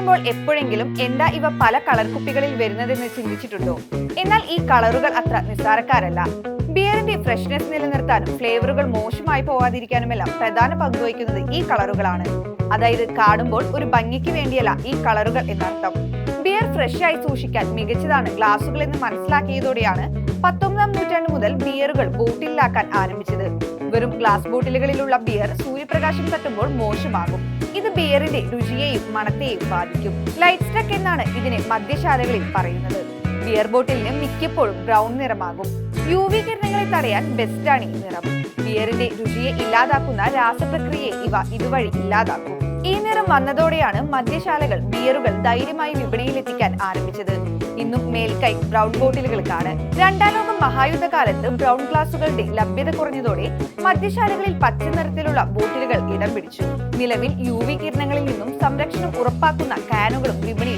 കുടിക്കുമ്പോൾ എപ്പോഴെങ്കിലും എന്താ ഇവ പല കളർ കുപ്പികളിൽ വരുന്നതെന്ന് ചിന്തിച്ചിട്ടുണ്ടോ? എന്നാൽ ഈ കളറുകൾ അത്ര നിസ്സാരക്കാരല്ല. ബിയറിന്റെ ഫ്രഷ്നെസ് നിലനിർത്താനും ഫ്ലേവറുകൾ മോശമായി പോവാതിരിക്കാനുമെല്ലാം പ്രധാന പങ്ക് വഹിക്കുന്നത് ഈ കളറുകളാണ്. അതായത് കാണുമ്പോൾ ഒരു ഭംഗിക്ക് വേണ്ടിയല്ല ഈ കളറുകൾ എന്നർത്ഥം. ബിയർ ഫ്രഷ് ആയി സൂക്ഷിക്കാൻ മികച്ചതാണ് ഗ്ലാസുകൾ എന്ന് മനസ്സിലാക്കിയതോടെയാണ് പത്തൊമ്പതാം മുതൽ ബിയറുകൾ ബോട്ടിലാക്കാൻ ആരംഭിച്ചത്. വെറും ഗ്ലാസ് ബോട്ടിലുകളിലുള്ള ബിയർ സൂര്യപ്രകാശം തട്ടുമ്പോൾ മോശമാകും. ഇത് ബിയറിന്റെ രുചിയെയും മണത്തെയും ബാധിക്കും. ലൈറ്റ് സ്റ്റക്ക് എന്നാണ് ഇതിനെ മദ്യശാലകളിൽ പറയുന്നത്. ബിയർ ബോട്ടിലിന് മിക്കപ്പോഴും ബ്രൗൺ നിറമാകും. യു വി കിരണങ്ങളെ തടയാൻ ബെസ്റ്റാണ് ഈ നിറം. ബിയറിന്റെ രുചിയെ ഇല്ലാതാക്കുന്ന രാസപ്രക്രിയയെ ഇവ ഇതുവഴി ഇല്ലാതാക്കും. ഈ നിറം വന്നതോടെയാണ് മദ്യശാലകൾ ബിയറുകൾ ധൈര്യമായി വിപണിയിൽ എത്തിക്കാൻ ആരംഭിച്ചത്. ഇന്നും മേൽക്കൈ ബ്രൗൺ ബോട്ടിലുകൾക്കാണ്. രണ്ടാം ലോക മഹായുദ്ധകാലത്ത് ബ്രൗൺ ഗ്ലാസുകളുടെ ലഭ്യത കുറഞ്ഞതോടെ മദ്യശാലകളിൽ പച്ച നിറത്തിലുള്ള ബോട്ടിലുകൾ ഇടം പിടിച്ചു. നിലവിൽ യു വി കിരണങ്ങളിൽ നിന്നും സംരക്ഷണം ഉറപ്പാക്കുന്ന കാനുകളും വിപണിയിൽ